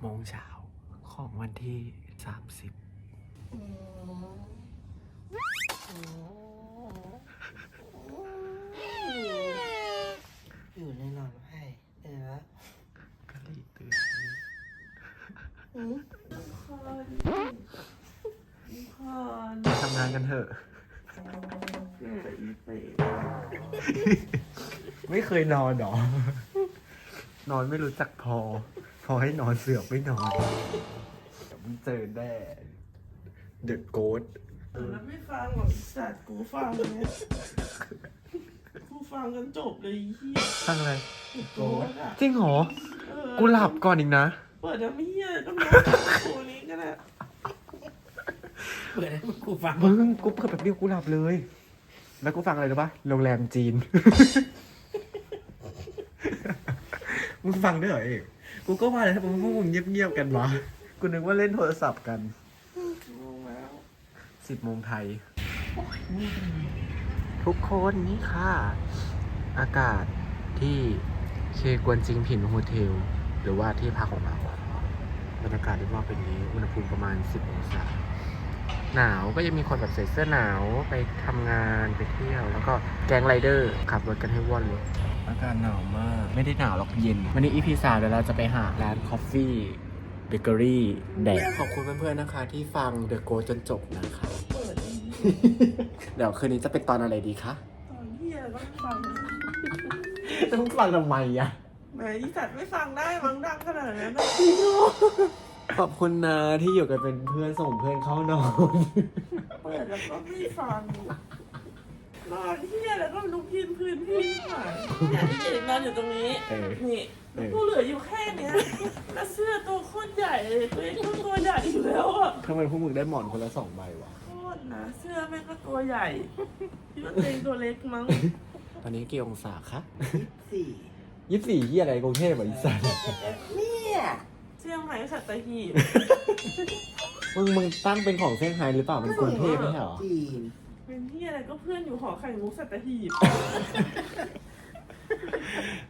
โมงเช้าของวันที่30อยู่ในนอนให้เออวะก็รีบตื่นพอนมาทำงานกันเถอะเกิดอีเปรตไม่เคยนอนหรอ นอนไม่รู้จักพอพ อให้นอนเสือกไม่นอนเดี๋ยวมึงเจอแน่เดอะโกดแล้วไม่ฟังหรอกสัตว์กูฟังเนี่ยกูฟังกันจบเลยไอ้เฮียตั้งอะไร โกรธอะจริงเหรอ เออกูหลับก่อนอีกนะ เปิดน้ำเฮียก็มากูนี้ก็ได้เปิดให้กูฟังมึงกูเปิดแบบเดียวกูหลับเลย แล้วกูฟังอะไรรู้ปะโรงแรมจีน มึงฟังด้วยเหรอเอก กูก็ว่าเลยทำไมพวกมึงเงียบๆกันวะกูนึกว่าเล่นโทรศัพท์กันงงแล้วสิบโมงไทย ทุกคนนี่ค่ะ อากาศที่เคกวนจิงผินโฮเทล หรือว่าที่พักของเราบรรยากาศเรียกว่าเป็นนี้ อุณหภูมิประมาณ 10 องศา หนาวก็ยังมีคนแบบใส่เสื้อหนาวไปทำงานไปเที่ยว แล้วก็แก๊งไรเดอร์ขับรถกันให้ว่อนเลย อากาศหนาวมาก ไม่ได้หนาวหรอกเย็น วันนี้อีพีสามเดี๋ยวเราจะไปหาร้านคอฟฟี่เบเกอรี่แดกขอบคุณเพื่อนๆนะคะ ที่ฟังเดอะโกจนจบนะคะเปิดไอ้เหี้ยเดี๋ยวคืนนี้จะเป็นตอนอะไรดีคะตอนเฮียก็ไม่ฟังต้องฟังทำไมอะแหมอีสัตว์ไม่ฟังได้มั้งดังขนาดนั้นนะขอบคุณนะที่อยู่กันเป็นเพื่อนส่งเพื่อนเข้านอน เปิดแล้วก็ไม่ฟัง นอนเฮียแล้วก็ลุกยืนพื้นที่หายเนี่ยที่เอกนอนอยู่ตรงนี้เออ นี่กูเหลืออยู่แค่เนี้ยแล้วเสื้อตัวโคตรใหญ่เลยตัวเองก็ตัวใหญ่อยู่แล้วอะทำไมพวกมึงได้หมอนคนละสองใบวะ โคตรนะเสื้อแม่งก็ตัวใหญ่คิดว่าตัวเองตัวเล็กมั้งตอนนี้กี่องศาคะสี่ยี่สี่ที่อะไรกรุงเทพอะอีสันเนี่ยเชียงใหม่สัตหีบมึงมึงตั้งเป็นของเซี่ยงไฮ้หรือเปล่ามันกรุงเทพไม่ใช่เหรอจีน เป็นที่อะไรก็เพื่อนอยู่หอไข่มุกสัตหีบ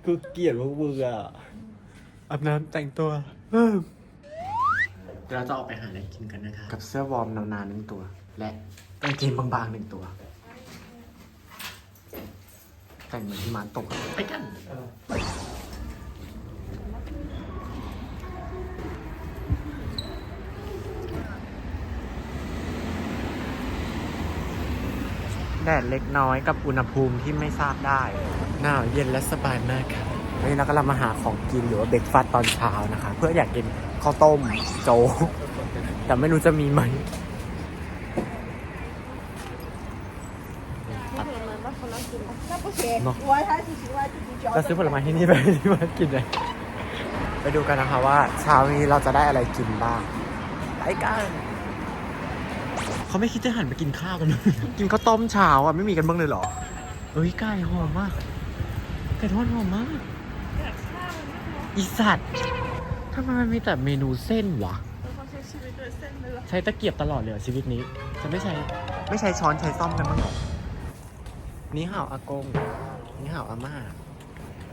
กูเกลียดพวกมึงอะอาบน้ำแต่งตัว เดี๋ยวเราจะออกไปหาอะไรกินกันนะคะ กับเสื้อวอร์มนานๆหนึ่งตัว และกางเกงบางๆหนึ่งตัว แต่งเหมือนที่มันตกอะไปกัน แดดเล็กน้อยกับอุณหภูมิที่ไม่ทราบได้ หนาวเย็นและสบายมากครับวันนี้เรากำลังมาหาของกินหรือว่าเบรกฟาสต์ตอนเช้านะคะ เพื่ออยากกินข้าวต้มโจ๊กแต่ไม่รู้จะมีไหมเนอะจะซื้อผลไม้ที่นี่ไปที่บ้านกินเลยไปดูกันนะคะว่าเช้านี้เราจะได้อะไรกินบ้างไปกัน เขาไม่คิดจะหันไปกินข้าวกันเลยกินข้าวต้มเช้าอะไม่มีกันบ้างเลยเหรอ เอ้ยไก่หอมมากไก่ทอดหอมมาก อีสัตว์ทำไมมันมีแต่เมนูเส้นวะแล้วเขาใช้ชีวิตโดยเส้นเลยเหรอใช้ตะเกียบตลอดเลยเหรอชีวิตนี้จะไม่ใช้ไม่ใช้ช้อนใช้ซ่อมกันบ้างเหรอนี่ห่าวอากงนี่ห่าวอาม่า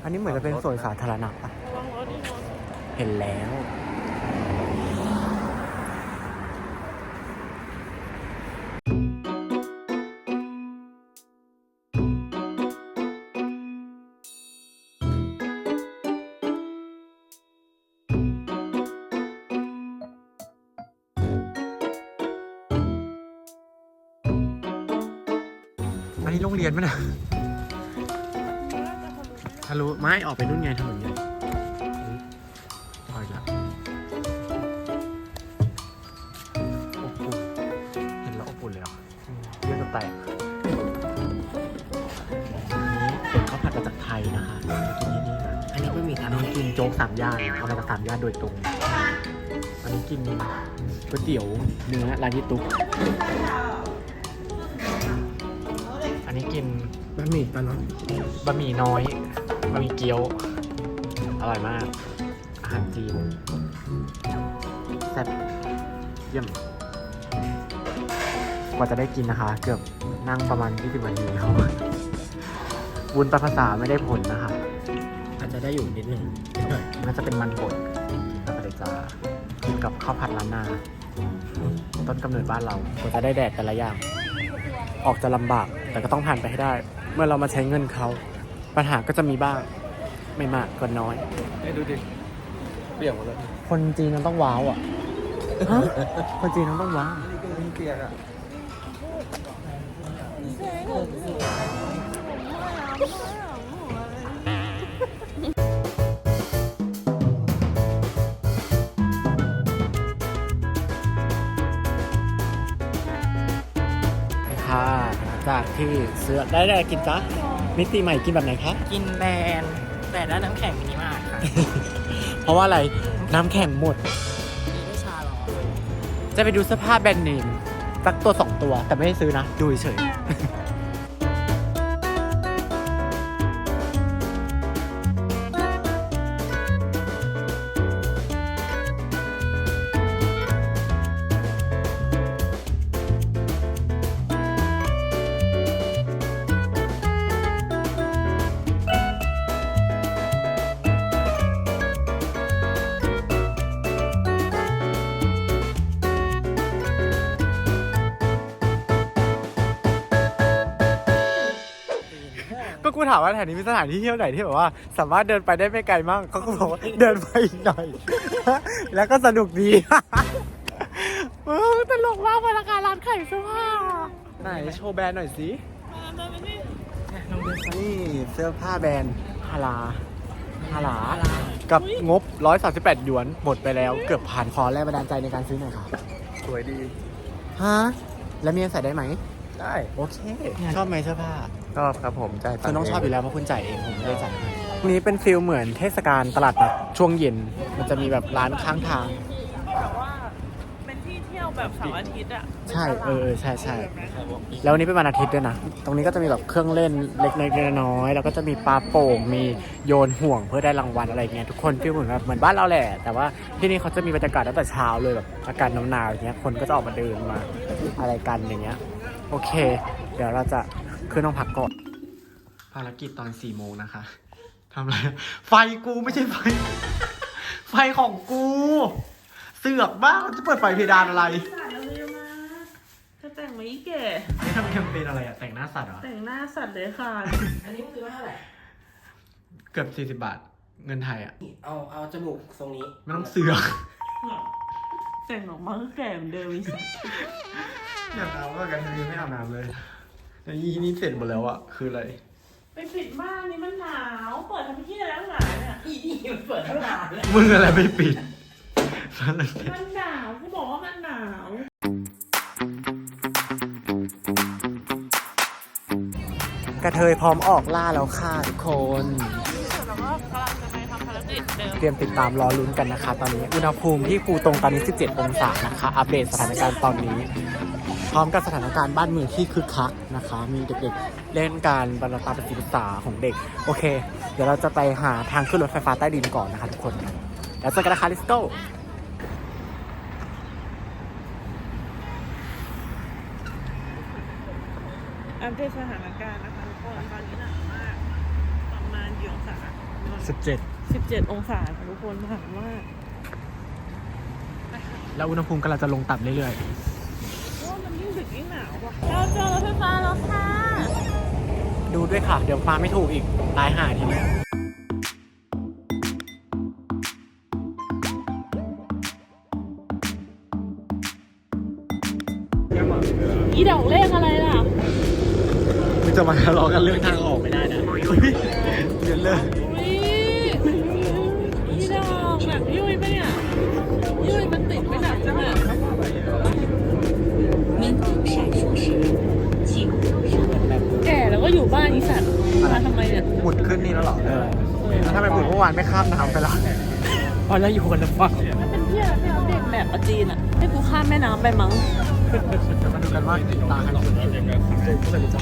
อันนี้เหมือนจะเป็นสวนสาธารณะปะระวังรถนี่มอเตอร์เห็นแล้ว อันนี้โรงเรียนไหมนะทะลุไม่ออกไปนู่นไงถนนใหญ่พออีกแล้วอบอุ่นเห็นแล้วอบอุ่นเลยเหรอเรื่องจะแตกอันนี้เป็นข้าวผัดมาจากไทยนะคะกินที่นี่นะอันนี้ไม่มีอันนี้กินโจ๊กสามย่านเอามาจากสามย่านโดยตรง อันนี้กินก๋วยเตี๋ยวเนื้อร้านยี่ตุ๊ก นนี้กินบะหมี่ปลาน้อยบะหมี่น้อยบะหมี่เกี๊ยว อร่อยมาก อาหารจีนแซ่บเยี่ยม กว่าจะได้กินนะคะ เกือบนั่งประมาณ 20นาทีครับวุ้นตาภาษาไม่ได้ผลนะคะ อาจจะได้อยู่นิดนึงน่าจะเป็นมันบดกินเข้าไปเลยจ้ากับข้าวผัดล้านนา ต้นกำเนิดบ้านเรากว่าจะได้แดดแต่ละอย่าง ออกจะลำบาก แต่ก็ต้องผ่านไปให้ได้ เมื่อเรามาใช้เงินเขาปัญหาก็จะมีบ้าง ไม่มากก็น้อยดูดิเปียกหมดเลยคนจีนมันต้องว้าวอะคนจีนมันต้องว้าวนี่ก็มีเปียกอะค่ะ ที่เสื้อได้ได้กินจ๊ะมิติใหม่กินแบบไหนคะ กินแบรนด์แต่ได้น้ำแข็งมินิมาร์ทค่ะเพราะว่าอะไรน้ำแข็งหมด มีได้ชาร้อน จะไปดูเสื้อผ้าแบรนด์เนมสักตัวสองตัวแต่ไม่ได้ซื้อนะ ดูเฉย ถามว่าแถวนี้มีสถานที่เที่ยวไหนที่แบบว่า สามารถเดินไปได้ไม่ไกลมากเขาก็บอกว่าเดินไปอีกหน่อย แล้วก็สนุกดีเออตลกมากพนักงานร้านขายเสื้อผ้าไหนโชว์แบรนด์หน่อยสินี่เสื้อผ้าแบรนด์ฮาลาฮาลากับงบ 138หยวนหมดไปแล้วเกือบผ่านคอแรงบันดาลใจในการซื้อหน่อยครับสวยดีฮะแล้วเมียใส่ได้ไหม ได้โอเค ชอบไหมเสื้อผ้าชอบครับผมจ่ายคุณต้องชอบอยู่แล้วเพราะคุณจ่ายเองผมไม่ได้จ่ายให้วันนี้เป็นฟิลเหมือนเทศกาลตลาดนัดช่วงเย็น มันจะมีแบบร้านข้างทาง แบบว่า เป็นที่เที่ยวแบบเสาร์อาทิตย์อะใช่เออเออใช่ใช่แล้ววันนี้เป็นวันอาทิตย์ด้วยนะ ตรงนี้ก็จะมีแบบเครื่องเล่นเล็กๆน้อยๆแล้วก็จะมีปลาโป่งมีโยนห่วงเพื่อได้รางวัลอะไรเงี้ยทุกคนฟีลเหมือนแบบเหมือนบ้านเราแหละ แต่ว่าที่นี่เขาจะมีบรรยากาศตั้งแต่เช้าเลยแบบอากาศหนาวๆอย่างเงี้ยคนก็จะออกมาเดินมาอะไรกันอย่างเงี้ย โอเค เดี๋ยวเราจะขึ้นห้องพักก่อน ภารกิจตอนสี่โมงนะคะทำอะไร ไฟกูไม่ใช่ไฟ ไฟของกู เสือกบ้าจะเปิดไฟเพดานอะไรสัตว์อะไรมาจะแต่งไหมอีแก่นี่ทำแคมเปญอะไรอะแต่งหน้าสัตว์เหรอ แต่งหน้าสัตว์เลยค่ะ อันนี้มันคือว่าเท่าไหร่เกือบ40บาท เงินไทยอะเอาเอาจมูกทรงนี้ไม่ต้องเสือก แต่งออกมาก็แก่เหมือนเดิมอีสัตว์ อยากอาบก็กันทีไม่อาบน้ำเลยแต่ยี่นี่เสร็จหมดแล้วอะคืออะไร ไปปิดบ้านนี่มันหนาว เปิดทำที่แล้วหนาเนี่ยอีนี่มันเปิดตั้งนานแล้วมึงอะไรไม่ปิดนั่นแหละมันหนาวกูบอกว่ามันหนาวกระเทยพร้อมออกล่าแล้วค่ะทุกคน แล้วก็กำลังจะไปทำภารกิจเดิม เตรียมติดตามรอลุ้นกันนะคะ ตอนนี้ อุณหภูมิที่ภูตรงตอนนี้ 17 องศานะคะ อัปเดตสถานการณ์ตอนนี้พ ร้อมกับสถานการณ์บ้านเมืองที่คึกคักนะคะ มีเด็กๆเล่นการบรรตามประสิทธิษาของเด็ก โอเค เดี๋ยวเราจะไปหาทางขึ้นรถไฟฟ้าใต้ดินก่อนนะคะทุกคน แล้วเจอกันนะคะ let's go อัปเดตสถานการณ์นะคะทุกคนตอนนี้หนาวมาก ประมาณกี่องศา17 17องศาค่ะทุกคนหนาวมากแล้วอุณหภูมิกำลังจะลงต่ำเรื่อยโอ้มัน ยิ่งดึกยิ่งหนาวว่ะเราเจอรถไฟฟ้าแล้วค่ะๆดูด้วยค่ะ เดี๋ยวมาไม่ถูกอีก ตายหาทีนี้อีดอกเลขอะไรล่ะมึงจะมาทะเลาะกันเรื่องทางออกไม่ได้นะเดี๋ยวเลิก อยู่บ้านอีสัตว์มาทำไมเนี่ยหมุดขึ้นนี่แล้วเหรอเออแล้วถ้าไปหมุดเมื่อวานไม่ข้ามน้ำไปแล้วพอแล้วอยู่กันแล้วฟังมันเป็นเที่ยให้อัปเดตแบบประจีนอะให้กูข้ามแม่น้ำไปมั้งเดี๋ยวมาดูกันว่าตาใครสุดก็เลยจ้า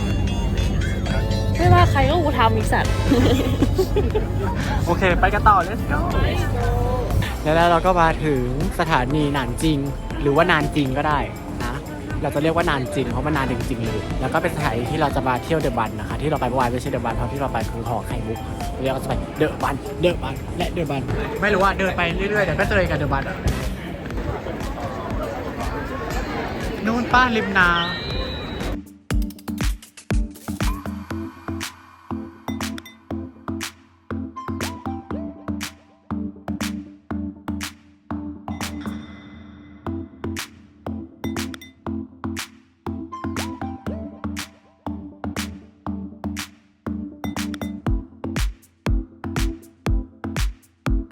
ไม่ว่าใครก็กูทำอีสัตว์ โอเค ไปกันต่อ let's go แล้วเราก็มาถึงสถานีหนานจริง หรือว่านานจริงก็ได้นะ เราจะเรียกว่านานจริงเพราะมันนานจริงๆเลยแล้วก็เป็นสถานที่ที่เราจะมาเที่ยวเดอะบันนะคะที่เราไปเมื่อวานไม่ใช่เดอะบันเพราะที่เราไปคือหอไข่มุกเรียกว่าจะไปเดอะบันเดอะบันและเดอะบันไม่รู้ว่าเดินไปเรื่อยๆเดี๋ยวก็เจอกันเดอะบันนู่นป้าริมนา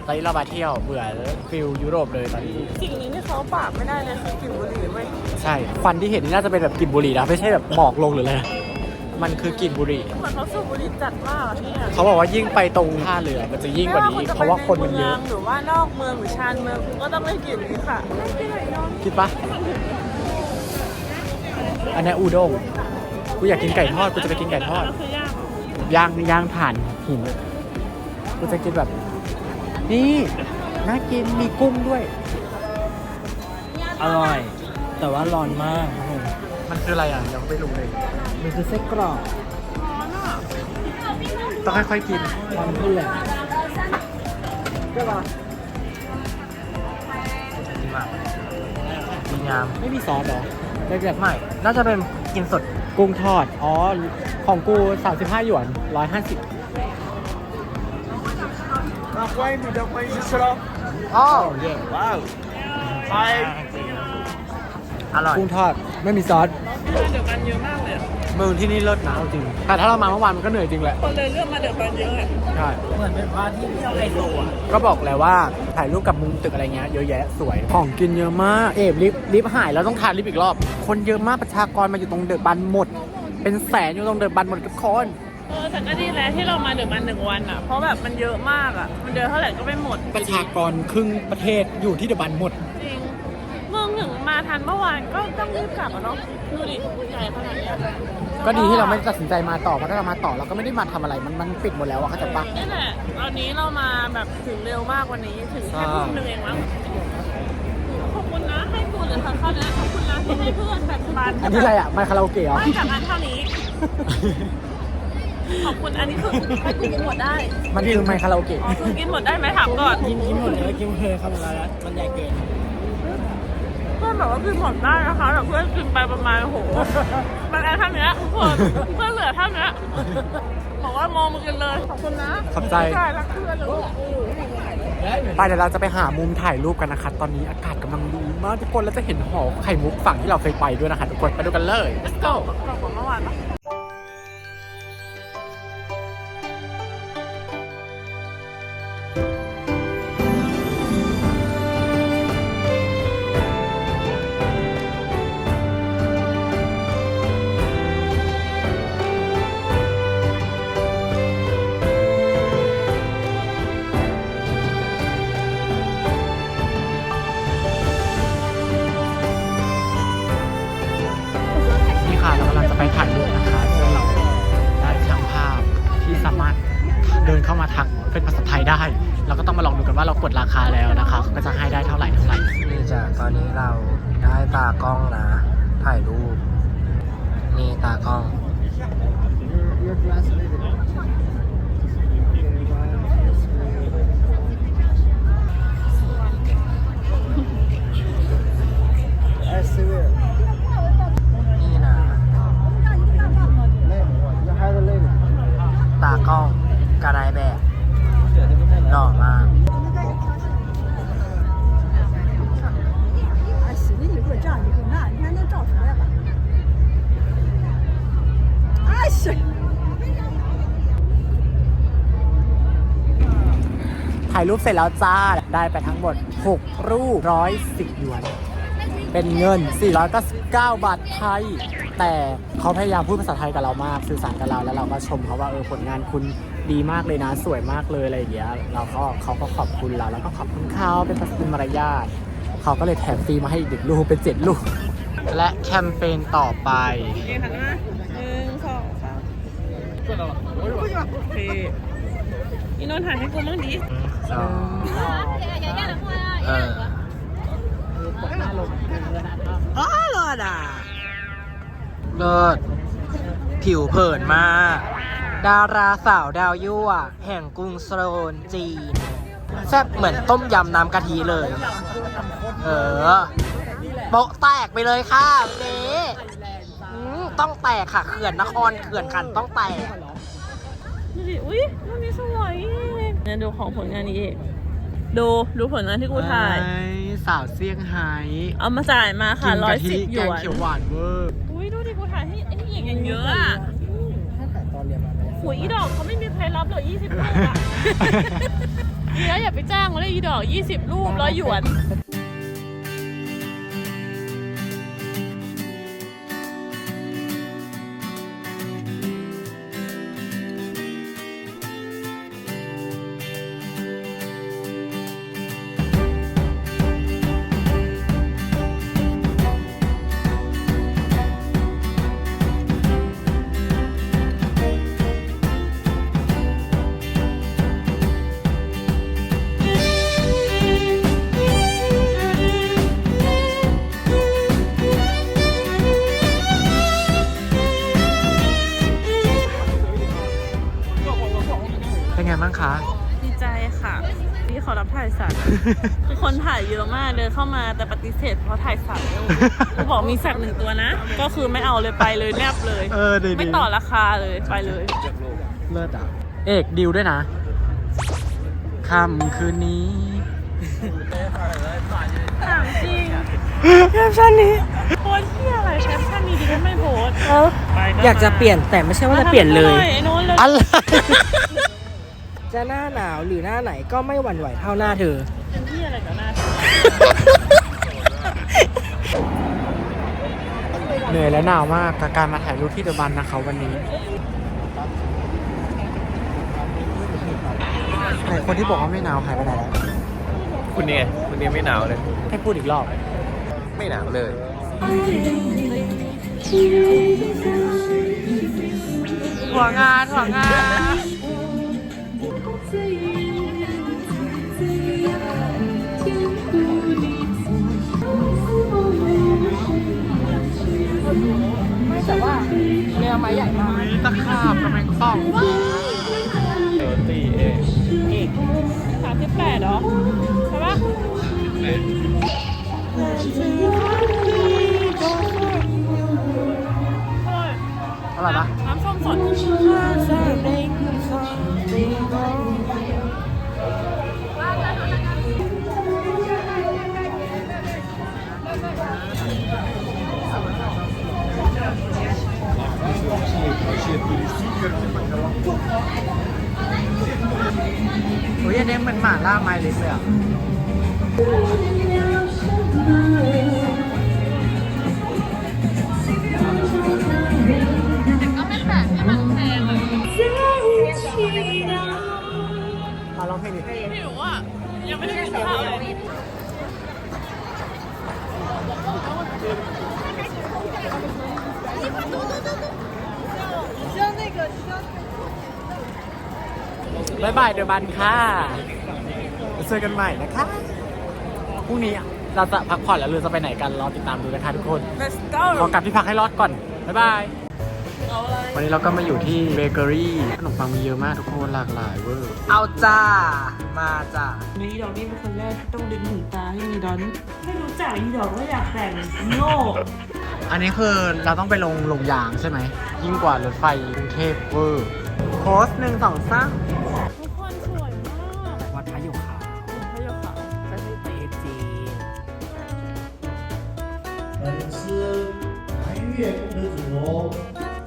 ตอนนี้เรามาเที่ยวเบื่อฟิลยุโรปเลยตอนนี้สิ่งหนึงที่เขาปราบไม่ได้เลยคือกลิ่นบุหรี่เว้ยใช่ควันที่เห็นนี่น่าจะเป็นแบบกลิ่นบุหรี่นะไม่ใช่แบบหมอกลงหรืออะไรนะมันคือกลิ่นบุหรี่เหมือนเขาสูบบุหรี่จัดมากอะที่เนี่ยเขาบอกว่ายิ่งไปตรงท่าเรือมันจะยิ่งกว่านี้ เพราะว่าคนมันเยอะหรือว่านอกเมืองหรือชานเมืองคุณก็ต้องได้กลิ่นนี้ค่ะไม่ใช่ไหนนอนคิดปะอันนี้อูด้งกูอยากกินไก่ทอดกูจะไปกินไก่ทอดคือย่างย่างย่างผ่านหินกูจะกินแบบ นี่น่ากินมีกุ้งด้วย อร่อย แต่ว่าร้อนมากครับผมมันคืออะไรอะยังไม่รู้เลยมันคือไส้กรอกต้องค่อยๆกินความเพื่อนดีมากดีงามไม่มีซอสเหรอเล็กๆไม่ น่าจะเป็นกินสด กุ้งทอด อ๋อ ของกู 35 หยวน 150 อ๋อว้าวอร่อยกุ้งทอดไม่มีซอสมาเดี๋ยวกันเยอะมากเลยอะมือที่นี่เลิศนะเอาจริง แต่ถ้าเรามาเมื่อวานมันก็เหนื่อยจริงแหละ คนเลยเลือกมาเดี๋ยวกันเยอะอะใช่ เหมือนเป็นพาร์ทที่เที่ยวไฮโซอะ ก็บอกแล้วว่าถ่ายรูปกับมุมตึกอะไรเงี้ยเยอะแยะสวย ของกินเยอะมาก เอฟลิฟต์ลิฟต์หายแล้วต้องทานลิฟต์อีกรอบ คนเยอะมากประชากรมาอยู่ตรงเดอะบันหมด เป็นแสนอยู่ตรงเดอะบันหมดทุกคน เออแต่ก็ดีแล้วที่เรามาเดี๋ยวกันหนึ่งวันอะ เพราะแบบมันเยอะมากอะ มันเดินเท่าไหร่ก็ไม่หมด ประชากรครึ่งประเทศอยู่ที่เดอะบันหมด จริงเมืองถึงมาทันเมื่อวานก็ต้องรีบกลับอะเนาะดูดิใหญ่ขนาดเนี้ยก็ดีที่เราไม่ตัดสินใจมาต่อเพราะถ้าเรามาต่อเราก็ไม่ได้มาทำอะไรมันมันปิดหมดแล้วอะเข้าใจปะ นี่แหละตอนนี้เรามาแบบถึงเร็วมากวันนี้ถึงแค่ใช่ทุ่มหนึ่งเองมั้งขอบคุณนะให้กูหรือทางเข้านะขอบคุณนะที่ให้เพื่อนแบ่งปันอันนี้อะไรอะไมค์คาราโอเกะเหรอ ไม่จากอันเท่านี้ ขอบคุณอันนี้คือให้กูกินหมดได้มันคือไมค์คาราโอเกะอ๋อคือกินหมดได้ไหมถามก่อนกินกินหมดเลยกินเพลินครับแล้วมันใหญ่เกินเพื่อนแบบว่ากินหมดได้นะคะแต่เพื่อนกินไปประมาณโหมันอันเท่านี้ทุกคนเพื่อนเหลือเท่านี้บอกว่ามองมึงกันเลยขอบคุณนะขอบใจใช่รักเพื่อนเลยไปเดี๋ยวเราจะไปหามุมถ่ายรูปกันนะคะ ตอนนี้อากาศกำลังดีมากทุกคนแล้วจะเห็นหอไข่มุกฝั่งที่เราเคยไปด้วยนะคะทุกคนไปดูกันเลย let's go กว่าเมื่อวานปะ เดินเข้ามาทักเป็นภาษาไทยได้ เราก็ต้องมาลองดูกันว่าเรากดราคาแล้วนะคะก็จะให้ได้เท่าไหร่เท่าไหร่นี่จ้ะตอนนี้เราได้ตากล้องนะ ถ่ายรูป นี่ตากล้อง นี่นะ ตากล้อง กันไดแบบหล่อมากถ่ายรูปเสร็จแล้วจ้า ได้ไปทั้งหมด 6 รูปร้อยสิบหยวน เป็นเงิน 499 บาทไทย แต่เขาพยายามพูดภาษาไทยกับเรามาก สื่อสารกับเราแล้วเราก็ชมเขาว่าเออผลงานคุณ ดีมากเลยนะ สวยมากเลยอะไรอย่างเงี้ยเราก็เขาก็ขอบคุณเราแล้วก็ขอบคุณเขาเป็นภาษามารยาทเขาก็เลยแถมฟรีมาให้อีกหนึ่งรูปเป็นเจ็ดรูปและแคมเปญต่อไปเอ็นหันมาหนึ่งสองสามโอเคอีนนท์ถ่ายให้กูมั่งดิสองเอออ๋อรอดอะเลิศผิวเผินมาก ดาราสาวดาวยั่ว แห่งกรุงโซลจีน แซ่บเหมือนต้มยำน้ำกะทิเลย เออโปะแตกไปเลยค่ะเจ๊อืมต้องแตกค่ะ เขื่อนนครเขื่อนขันต้องแตกดูดิอุ้ยรูปนี้สวยเนี่ยดูของผลงานนี้เองดูดูผลงานที่กูถ่ายไอ้สาวเซี่ยงไฮ้เอามาจ่ายมาค่ะกินร้อยกะทิสิบหยแกงวนเขียวหวานเวอร์อุ้ยดูดิกูถ่ายให้ไอ้นี่อย่างเยอะอะ หุยอีดอกเขาไม่มีใครรับหรอกยี่สิบรูปอะดีแล้วอย่าไปจ้างมาเลยอีดอกยี่สิบรูปร้อยหยวน คือคนถ่ายเยอะมากเดินเข้ามาแต่ปฏิเสธเพราะถ่ายสัตว์กูบอกมีสัตว์หนึ่งตัวนะ ก็คือไม่เอาเลยไปเลยแนบเลย เออดีๆ ไม่ต่อราคาเลยไปเลย เลิศอะ เอกดิวด้วยนะค่ำคืนนี้ถามจริงแคปชั่นนี้ โพสที่อะไรแคปชั่นนี้ดิฉันไม่โพสไปอยากจะเปลี่ยนแต่ไม่ใช่ว่าจะเปลี่ยนเลย ไอ้โน้นเลย อะไร จะหน้าหนาวหรือหน้าไหนก็ไม่หวั่นไหวเท่าหน้าเธอเป็นที่อะไรกับหน้าเหนื่อยและหนาวมากกับการมาถ่ายรูปที่เดอะบันนะคะวันนี้ไหนคนที่บอกว่าไม่หนาวหายไปไหนแล้วคุณเนี่ยคุณเนี่ยไม่หนาวเลย ให้พูดอีกรอบ ไม่หนาวเลย หัวงานหัวงาน มีตะขาบกับแมงป่องเออตีเองสามสิบแปดเหรอ ใช่ปะอะไรปะน้ำส้มสด หมาล่าไม้เล็กเลยอะก็ไม่แปลกที่มันแพงเลยมาลองเพลงดิไม่รู้อะยังไม่ได้กินข้าวเลยบายบายเดอะบันค่ะ เจอกันใหม่นะคะพรุ่งนี้เราจะพักผ่อนแล้วเราจะไปไหนกันรอติดตามดูนะคะทุกคน Let's go ขอกลับที่พักให้รอดก่อน บ๊ายบายเอาอะไรวันนี้เราก็มาอยู่ที่เบเกอรี่ขนมปังมีเยอะมากทุกคนหลากหลายเวอร์เอาจ้า มาจ้านี่ดอกนี่เป็นคนแรกที่ต้องดึงหูตาให้มีดอน ไม่รู้จักอีดอกว่าอยากแต่งโง่อันนี้คือเราต้องไปลงลงยางใช่ไหม ยิ่งกว่ารถไฟกรุงเทพเวอร์โพสหนึ่งสองสาม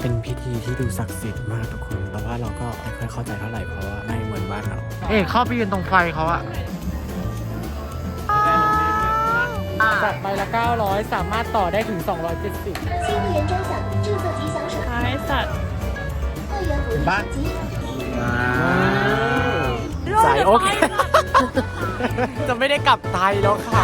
เป็นพิธีที่ดูศักดิ์สิทธิ์มากทุกคน แต่ว่าเราก็ไม่ค่อยเข้าใจเท่าไหร่เพราะว่าไม่เหมือนบ้านเรา เอ๊เข้าไปยืนตรงไฟเขาอะจากใบละ 900 สามารถต่อได้ถึง 270 今年专享制作吉祥手 ท้ายสัตว์ 二元福利 บ้าน 手机。 สายโอเค จะไม่ได้กลับไทยแล้วค่ะ